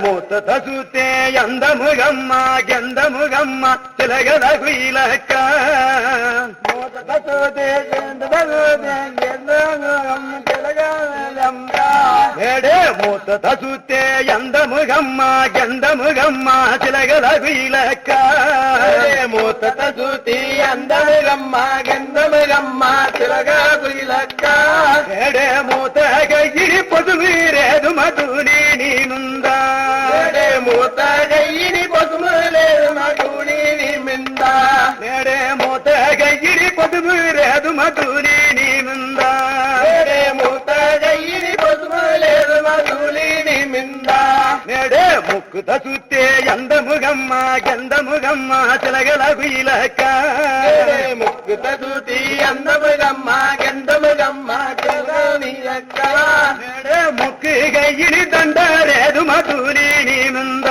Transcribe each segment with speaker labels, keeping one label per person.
Speaker 1: మూత తసూతే అందముగమ్మ గంధముగమ్మ తిలగద కుయిలక్క మూత తసూతే ఏడే మూత తసూతే అందముగమ్మ గంధముగమ్మ తిలగద కుయిలక్క మూత తసూతి అందముగమ్మ గంధముగమ్మ తిలగ కుయిలక్క ఏడే మూత గగిరి పొదువి నిమిందా నేడే ముక్కుత సుత్తే ఎంద ముగమ్మ ఎంద ముగమ్మ చిలగల గుయిలక ముక్కుత సుతి ఎంద ముగమ్మ ఎంద ముగమ్మ చిలగ ముక్కు గయ్యిని దండలేదు మధుని నిమిందా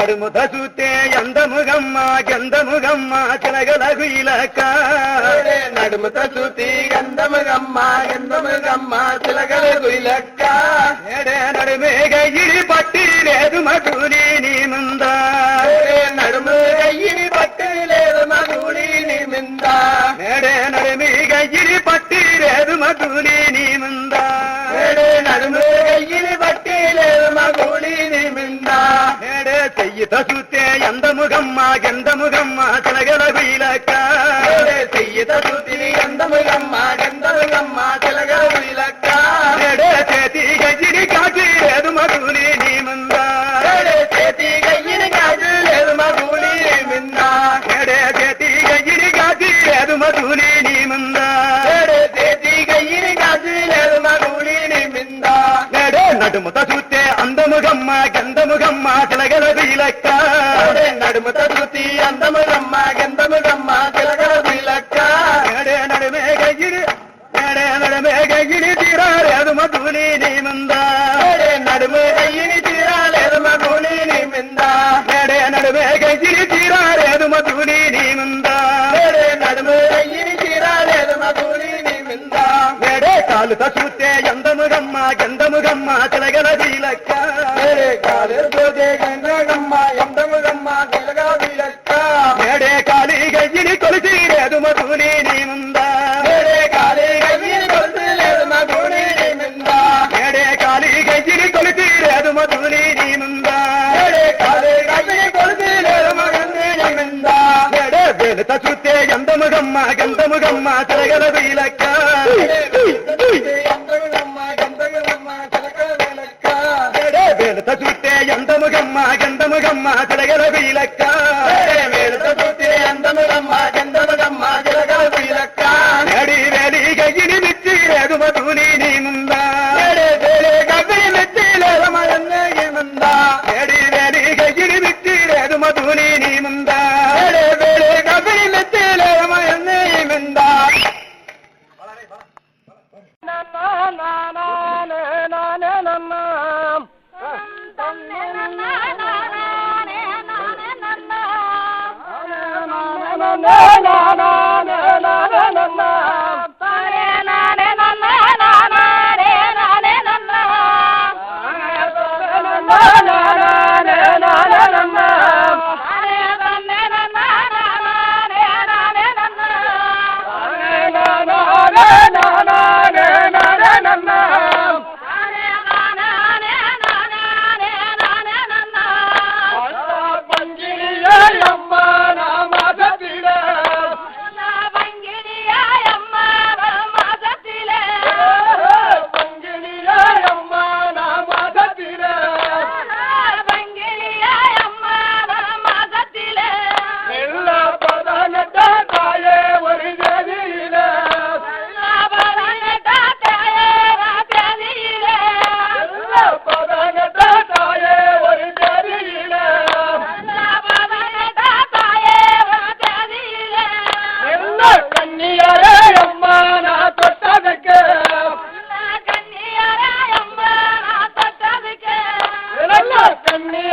Speaker 1: నడుముత చూస్తే ఎందముగమ్మా ఎందముగమ్మా కలగలగు ఇలక. నడుముత చూతి ఎందముగమ్మా గంధముగమ్మ తిలగలగు ఇలక్క నడుమేగ ఇడి పట్టి లేదు మధుని. ఎందముగమ్మ గంధముగమ్మ తిలగల వీలక్క. నేడే కాలు తోతే గంధముగమ్మ ఎందముగమ్మ తిలగల వీలక్క. నేడే కాలి గయ్యిని కొలిసి లేదు మధుని నిమిందా నేడే కాలి గయ్యిని కొలిసి లేదు మధుని నిమిందా నేడే కాలి గయ్యిని కొలిసి లేదు మధుని నిమిందా నేడే కాలి గయ్యిని కొలిసి లేదు మధుని నిమిందా నేడే వెలుత చూస్తే ఎందముగమ్మ గంధముగమ్మ తిలగల వీలక్క. గంధముగమ్మ గంధముగమ్మ తిరగల వీలక్క. అందముగమ్మ గంధ na na na na
Speaker 2: na. Amen.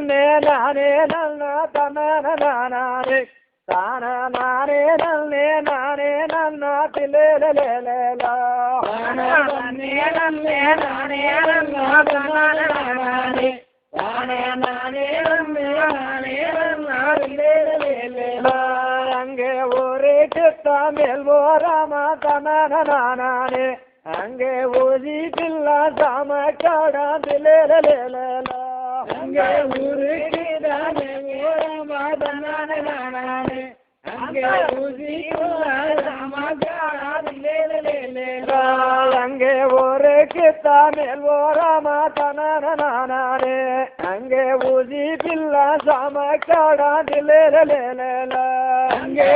Speaker 3: நல்னே நானே நல்ன தனன நானே தானா நானே நல்னே நானே நல்ன தில்லேலேலேலா தானா தன்னே நல்னே நானே நல்ன தனன நானே தானே நானே நல்னே நானே நல்ன தில்லேலேலேலா அங்கே ஒரு சித்தா மேல் ஓராமா தனன நானே அங்கே ஊதி பில்லா சாம காடா தில்லேலேலேலா அங்கே ஊருக்கு தானே ஓராமா தனன நானே அங்கே ஊதி பில்லா சாம அங்கே ஒரு கித்தா மேல் ஓராமா தனன அங்கே ஊதி பில்லா சாம காடா அங்கே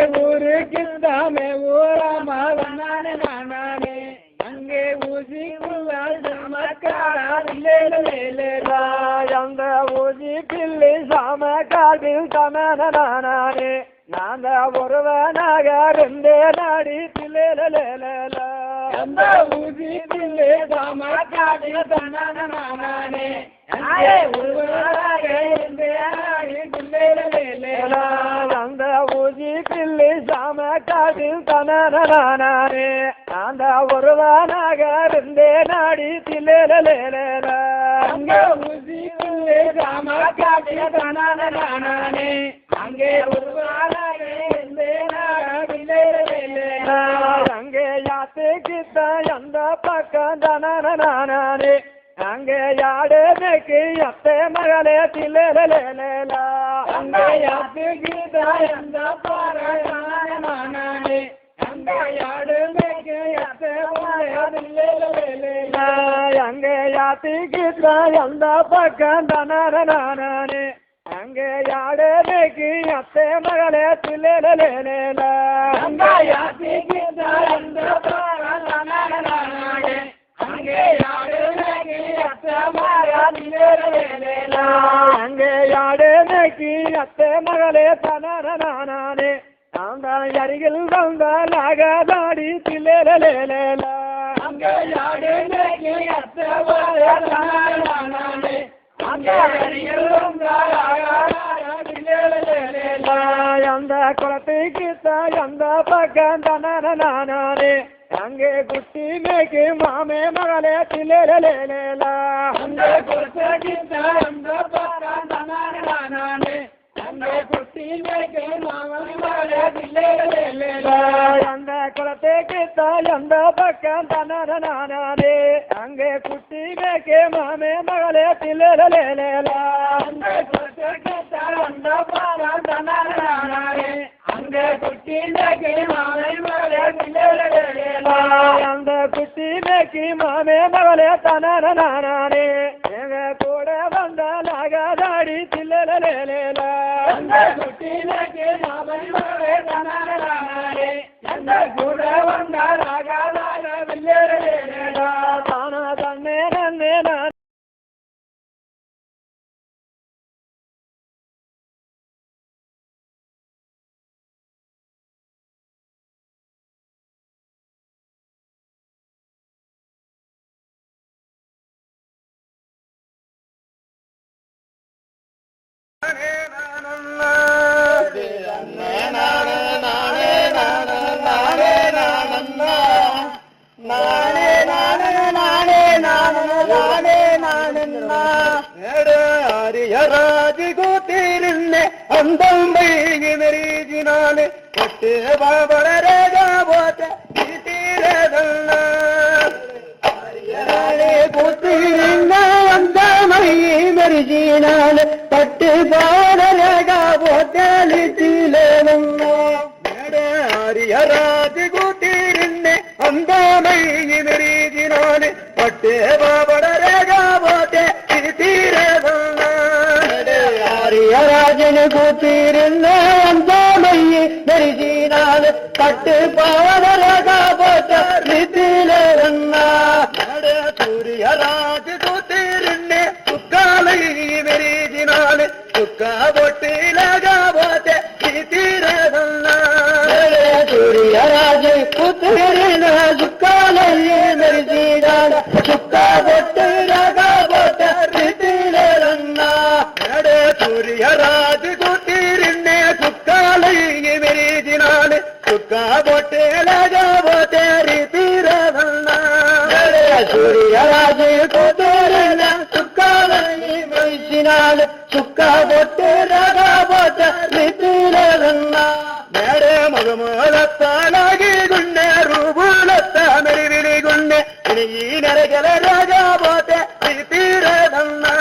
Speaker 3: நானே அங்கே ஊசி அந்த ஊசி பிள்ளை சாம காட்டில் தமனானே நான் ஒருவனாக இருந்தே நாடி தில்லேல அந்த ஊசி பிள்ளை சாம காட்டில் தமனானே ஒருவனாக இருந்தே நாடி தில்லேல அந்த ஊசி பிள்ளை சாம காட்டில் அந்த ஒருவனாக இருந்தே நாடி தில்லேல அங்கே ஊசி பில்லி சாம காட்டில் தனனானே அங்கே ஒருவனாக இருந்தே அங்கே யாத்து கிட்ட அந்த பக்கம் தனனானே அங்கே யாடேக்கு அத்தை மகளே தில்லேலேலா அங்கே யாத்து கிட்ட அந்த பாராயணானே அங்கே யாடேக்கு அங்கே யாத்து எந்த அந்த பக்கம் தனனானே அங்கே யாடேக்கு அத்தை மகளே தில்லேலேலா அங்கே யாத்து கிட்ட அந்த பாராயணானே அங்கே அங்கே யாடேக்கு அத்தை மகளே அங்கே யாடேக்கு அத்தை மகளே அங்கே அருகில் வந்த அந்த குளத்துக்கு அந்த பக்கம் தனனானே அங்கே குட்டி மேக்கு மாமே மகளே தில்லேலேலா அங்கே குளத்துக்கு அந்த பக்கம் தனனானே அங்கே குட்டி மேக்கு மாமே மகளே தில்லேலேலா அந்த குளத்துக்கு அந்த பக்கம் ಚಂದ ಬಕ್ಕಂತ ನರನಾನೇ ಹಂಗೆ ಕುಟ್ಟಿ ಬೇಕೆ ಮಾಮೆ ಮಗಳೇ ತಿಲ್ಲೇಲ அந்த பக்கம் தனனானே அங்கே குட்டி மேக்கு மாமே மகளே அந்த குட்டி மேக்கு மாமே மகளே தனனானே எங்க கூட வந்த நாகதாடி தில்லேலேலா அந்த குட்டி மேக்கு மாமே மகளே தனனானே எங்க கூட வந்த நாகதாடி தில்லேலேலா தான தன்னே நன்னே நான்
Speaker 1: கூத்திருந்தே அந்தம் வைகி மெரீஜினாலே கொட்டு பாபரேகா போத்த பட்டு பாடரேகா போத்தலித்திலே ராஜி கூத்திருந்தே அந்த மையை மெரீஜினாலே ஜெயராஜனு கூத்திருந்த அந்தாமையை தரிசினால தட்டு பாவரகா போட்ட
Speaker 4: நித்தில
Speaker 1: சூரியராஜு கூத்திருந்த சுக்காலை மெரிதினால சுக்கா பொட்டிலகா போட்ட நித்திர
Speaker 4: சூரியராஜு கூத்திரு చుక్కాలు చుక్కా పొట్టే రాకపోతే నిద్రన్నా మేడే మగమూలత్తాగి గుండె రూపులత్త
Speaker 1: మెరివిని గుండె. ఈ నెరగల రాకపోతే తీరదన్నా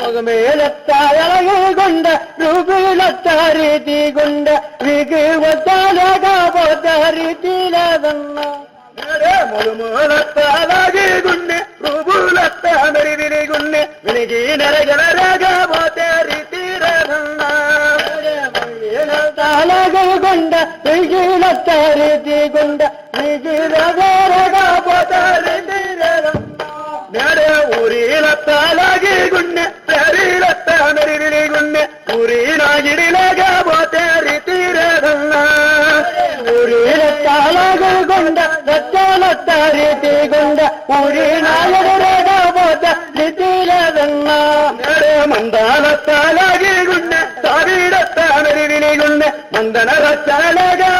Speaker 4: మగమేలత్త ఎలగి గుండె రూపులత్త రీతి గుండె. విగి వద్ద లేకపోతే మొలుమూలత్తాలాగి గున్నె
Speaker 1: రుబులత్తా మరి వినిగున్నె వినిగి నెరగలరగబోతే
Speaker 4: తాలగుండ విజిలత్త రీతి గుండ విజిలగరగబోతే నడే ఊరిలత్తాలాగి గున్నె పెరిలత్తా
Speaker 1: మరి వినిగున్నె ఊరినాగిరిలగా മുപ്പത്താറ് തീകൊണ്ട ഒരു നായകരാകാത്ത
Speaker 4: രീതിയിലെന്ന മന്ദാലത്താലാകെ
Speaker 1: കൊണ്ട് താവിടത്താമരുവിനെ കൊണ്ട് മന്ദനറത്താലാകാ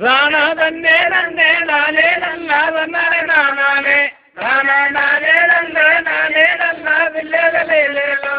Speaker 1: రాణా దండే దండే దానే నన్నా దన్నారే నానే రాణా నానే నన్నా నానే నన్నా పిల్లల లేలేలో